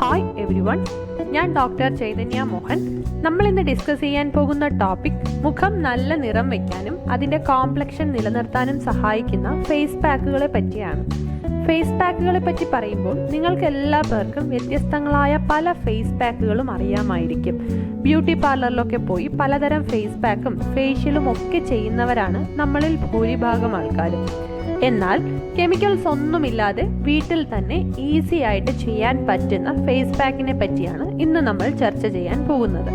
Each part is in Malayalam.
ഹായ് എവ്രി വൺ ഞാൻ ഡോക്ടർ ചൈതന്യ മോഹൻ. നമ്മൾ ഇന്ന് ഡിസ്കസ് ചെയ്യാൻ പോകുന്ന ടോപ്പിക് മുഖം നല്ല നിറം വയ്ക്കാനും അതിന്റെ കോംപ്ലക്ഷൻ നിലനിർത്താനും സഹായിക്കുന്ന ഫേസ് പാക്കുകളെ പറ്റിയാണ്. ഫേസ് പാക്കുകളെ പറ്റി പറയുമ്പോൾ നിങ്ങൾക്ക് എല്ലാ പേർക്കും വ്യത്യസ്തങ്ങളായ പല ഫേസ് പാക്കുകളും അറിയാമായിരിക്കും. ബ്യൂട്ടി പാർലറിലൊക്കെ പോയി പലതരം ഫേസ് പാക്കും ഫേഷ്യലും ഒക്കെ ചെയ്യുന്നവരാണ് നമ്മളിൽ ഭൂരിഭാഗം ആൾക്കാരും. എന്നാൽ കെമിക്കൽസ് ഒന്നുമില്ലാതെ വീട്ടിൽ തന്നെ ഈസി ആയിട്ട് ചെയ്യാൻ പറ്റുന്ന ഫേസ് പാക്കിനെ പറ്റിയാണ് ഇന്ന് നമ്മൾ ചർച്ച ചെയ്യാൻ പോകുന്നത്.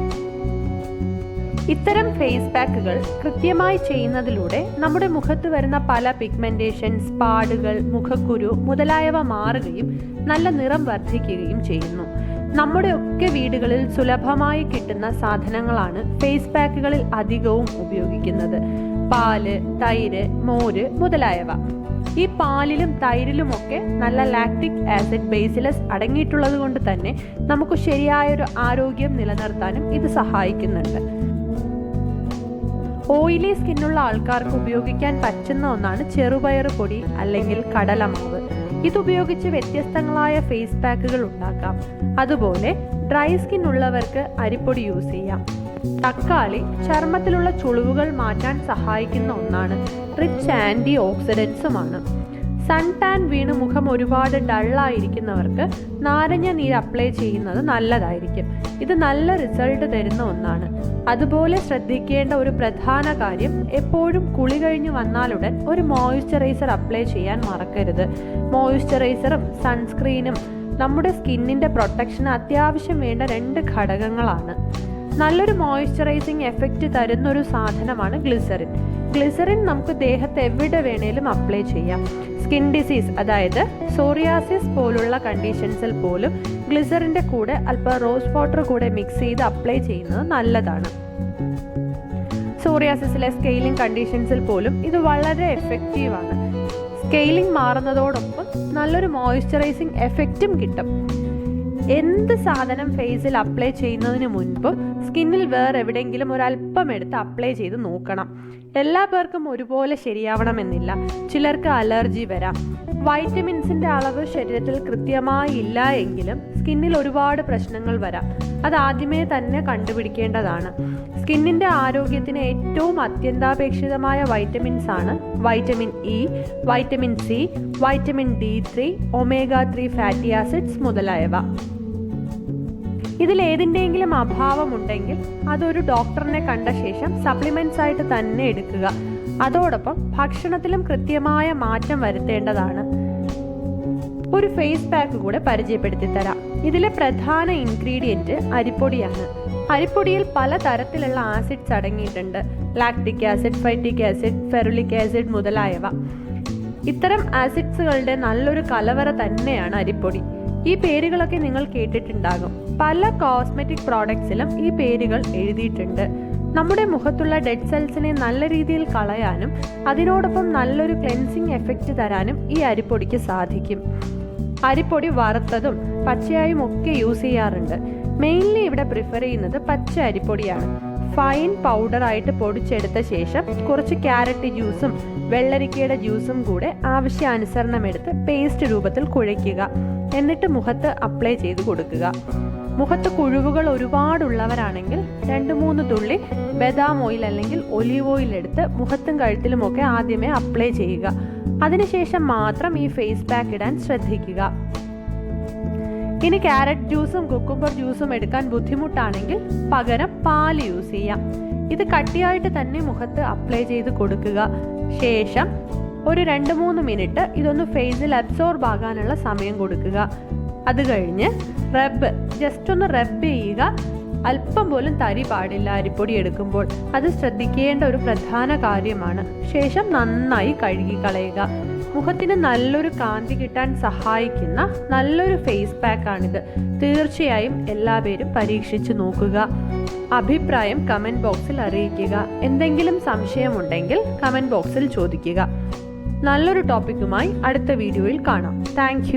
ഇത്തരം ഫേസ് പാക്കുകൾ കൃത്യമായി ചെയ്യുന്നതിലൂടെ നമ്മുടെ മുഖത്ത് വരുന്ന പല പിഗ്മെന്റേഷൻസ് പാടുകൾ മുഖക്കുരു മുതലായവ മാറുകയും നല്ല നിറം വർദ്ധിക്കുകയും ചെയ്യുന്നു. നമ്മുടെ ഒക്കെ വീടുകളിൽ സുലഭമായി കിട്ടുന്ന സാധനങ്ങളാണ് ഫേസ് പാക്കുകളിൽ അധികവും ഉപയോഗിക്കുന്നത്. പാൽ തൈര് മോര് മുതലായവ. ഈ പാലിലും തൈരിലുമൊക്കെ നല്ല ലാക്ടിക് ആസിഡ് ബേസിലസ് അടങ്ങിയിട്ടുള്ളത് കൊണ്ട് തന്നെ നമുക്ക് ശരിയായൊരു ആരോഗ്യം നിലനിർത്താനും ഇത് സഹായിക്കുന്നുണ്ട്. ഓയിലി സ്കിന്നുള്ള ആൾക്കാർക്ക് ഉപയോഗിക്കാൻ പറ്റുന്ന ഒന്നാണ് ചെറുപയർ പൊടി അല്ലെങ്കിൽ കടലമാവ്. ഇതുപയോഗിച്ച് വ്യത്യസ്തങ്ങളായ ഫേസ് പാക്കുകൾ ഉണ്ടാക്കാം. അതുപോലെ ഡ്രൈ സ്കിൻ ഉള്ളവർക്ക് അരിപ്പൊടി യൂസ് ചെയ്യാം. തക്കാളി ചർമ്മത്തിലുള്ള ചുളിവുകൾ മാറ്റാൻ സഹായിക്കുന്ന ഒന്നാണ് റിച്ച് ആന്റി ഓക്സിഡൻസുമാണ് സൺ ടാൻ വീണ് മുഖം ഒരുപാട് ഡള്ളായിരിക്കുന്നവർക്ക് നാരങ്ങ നീര് അപ്ലൈ ചെയ്യുന്നത് നല്ലതായിരിക്കും. ഇത് നല്ല റിസൾട്ട് തരുന്ന ഒന്നാണ്. അതുപോലെ ശ്രദ്ധിക്കേണ്ട ഒരു പ്രധാന കാര്യം എപ്പോഴും കുളി കഴിഞ്ഞ് വന്നാലുടൻ ഒരു മോയ്സ്ചറൈസർ അപ്ലൈ ചെയ്യാൻ മറക്കരുത്. മോയ്സ്ചറൈസറും സൺസ്ക്രീനും നമ്മുടെ സ്കിന്നിന്റെ പ്രൊട്ടക്ഷന് അത്യാവശ്യം വേണ്ട രണ്ട് ഘടകങ്ങളാണ്. നല്ലൊരു മോയ്സ്ചറൈസിങ് എഫക്റ്റ് തരുന്ന ഒരു സാധനമാണ് ഗ്ലിസറിൻ ഗ്ലിസറിൻ നമുക്ക് ദേഹത്ത് എവിടെ വേണേലും അപ്ലൈ ചെയ്യാം. സ്കിൻ ഡിസീസ് അതായത് സോറിയാസിസ് പോലുള്ള കണ്ടീഷൻസിൽ പോലും ഗ്ലിസറിന്റെ കൂടെ അല്പം റോസ് വാട്ടർ കൂടെ മിക്സ് ചെയ്ത് അപ്ലൈ ചെയ്യുന്നത് നല്ലതാണ്. സോറിയാസിസിലെ സ്കെയിലിംഗ് കണ്ടീഷൻസിൽ പോലും ഇത് വളരെ എഫക്റ്റീവാണ് സ്കെയിലിംഗ് മാറുന്നതോടൊപ്പം നല്ലൊരു മോയ്സ്ചറൈസിങ് എഫക്റ്റും കിട്ടും. എന്ത് സാധനം ഫേസിൽ അപ്ലൈ ചെയ്യുന്നതിന് മുൻപും സ്കിന്നിൽ വേറെ എവിടെയെങ്കിലും ഒരല്പം എടുത്ത് അപ്ലൈ ചെയ്ത് നോക്കണം. എല്ലാ പേർക്കും ഒരുപോലെ ശരിയാവണമെന്നില്ല. ചിലർക്ക് അലർജി വരാം. വൈറ്റമിൻസിന്റെ അളവ് ശരീരത്തിൽ കൃത്യമായി ഇല്ല എങ്കിലും സ്കിന്നിൽ ഒരുപാട് പ്രശ്നങ്ങൾ വരാം. അത് ആദ്യമേ തന്നെ കണ്ടുപിടിക്കേണ്ടതാണ്. സ്കിന്നിന്റെ ആരോഗ്യത്തിന് ഏറ്റവും അത്യന്താപേക്ഷിതമായ വൈറ്റമിൻസ് ആണ് vitamin E vitamin C vitamin D three omega three fatty acids മുതലായവ. ഇതിൽ ഏതിന്റെയെങ്കിലും അഭാവമുണ്ടെങ്കിൽ അതൊരു ഡോക്ടറിനെ കണ്ട ശേഷം സപ്ലിമെന്റ്സ് ആയിട്ട് തന്നെ എടുക്കുക. അതോടൊപ്പം ഭക്ഷണത്തിലും കൃത്യമായ മാറ്റം വരുത്തേണ്ടതാണ്. ഒരു ഫേസ് പാക്ക് കൂടെ പരിചയപ്പെടുത്തി തരാം ഇതിലെ പ്രധാന ഇൻഗ്രീഡിയന്റ് അരിപ്പൊടിയാണ്. അരിപ്പൊടിയിൽ പല തരത്തിലുള്ള ആസിഡ്സ് അടങ്ങിയിട്ടുണ്ട്. Lactic acid phytic acid ferulic acid മുതലായവ. ഇത്തരം ആസിഡ്സുകളുടെ നല്ലൊരു കലവറ തന്നെയാണ് അരിപ്പൊടി. ഈ പേരുകളൊക്കെ നിങ്ങൾ കേട്ടിട്ടുണ്ടാകും. പല കോസ്മെറ്റിക് പ്രോഡക്ട്സിലും ഈ പേരുകൾ എഴുതിയിട്ടുണ്ട്. നമ്മുടെ മുഖത്തുള്ള ഡെഡ് സെൽസിനെ നല്ല രീതിയിൽ കളയാനും അതിനോടൊപ്പം നല്ലൊരു ക്ലെൻസിങ് എഫക്റ്റ് തരാനും ഈ അരിപ്പൊടിക്ക് സാധിക്കും. അരിപ്പൊടി വറുത്തതും പച്ചയായും ഒക്കെ യൂസ് ചെയ്യാറുണ്ട്. മെയിൻലി ഇവിടെ പ്രിഫർ ചെയ്യുന്നത് പച്ച അരിപ്പൊടിയാണ്. ഫൈൻ പൗഡർ ആയിട്ട് പൊടിച്ചെടുത്ത ശേഷം കുറച്ച് ക്യാരറ്റ് ജ്യൂസും വെള്ളരിക്കയുടെ ജ്യൂസും കൂടെ ആവശ്യാനുസരണം എടുത്ത് പേസ്റ്റ് രൂപത്തിൽ കുഴയ്ക്കുക. എന്നിട്ട് മുഖത്ത് അപ്ലൈ ചെയ്ത് കൊടുക്കുക. മുഖത്ത് കുഴിവുകൾ ഒരുപാടുള്ളവരാണെങ്കിൽ രണ്ട് മൂന്ന് തുള്ളി ബദാം ഓയിൽ അല്ലെങ്കിൽ ഒലീവ് ഓയിൽ എടുത്ത് മുഖത്തും കഴുത്തിലുമൊക്കെ ആദ്യമേ അപ്ലൈ ചെയ്യുക. അതിനുശേഷം മാത്രം ഈ ഫേസ് പാക്ക് ഇടാൻ ശ്രദ്ധിക്കുക. ഇനി ക്യാരറ്റ് ജ്യൂസും കുക്കുംബർ ജ്യൂസും എടുക്കാൻ ബുദ്ധിമുട്ടാണെങ്കിൽ പകരം പാൽ യൂസ് ചെയ്യാം. ഇത് കട്ടിയായിട്ട് തന്നെ മുഖത്ത് അപ്ലൈ ചെയ്ത് കൊടുക്കുക. ശേഷം ഒരു രണ്ട് മൂന്ന് മിനിറ്റ് ഇതൊന്ന് ഫേസിൽ അബ്സോർബ് ആകാനുള്ള സമയം കൊടുക്കുക. അത് കഴിഞ്ഞ് റബ്ബ് ജസ്റ്റ് ഒന്ന് റബ്ബ് ചെയ്യുക. അല്പം പോലും തരി പാടില്ല അരിപ്പൊടി എടുക്കുമ്പോൾ. അത് ശ്രദ്ധിക്കേണ്ട ഒരു പ്രധാന കാര്യമാണ്. ശേഷം നന്നായി കഴുകി കളയുക. മുഖത്തിന് നല്ലൊരു കാന്തി കിട്ടാൻ സഹായിക്കുന്ന നല്ലൊരു ഫേസ് പാക്കാണിത് തീർച്ചയായും എല്ലാ പേരും പരീക്ഷിച്ചു നോക്കുക. അഭിപ്രായം കമന്റ് ബോക്സിൽ അറിയിക്കുക. എന്തെങ്കിലും സംശയമുണ്ടെങ്കിൽ കമന്റ് ബോക്സിൽ ചോദിക്കുക. നല്ലൊരു ടോപ്പിക്കുമായി അടുത്ത വീഡിയോയിൽ കാണാം. താങ്ക്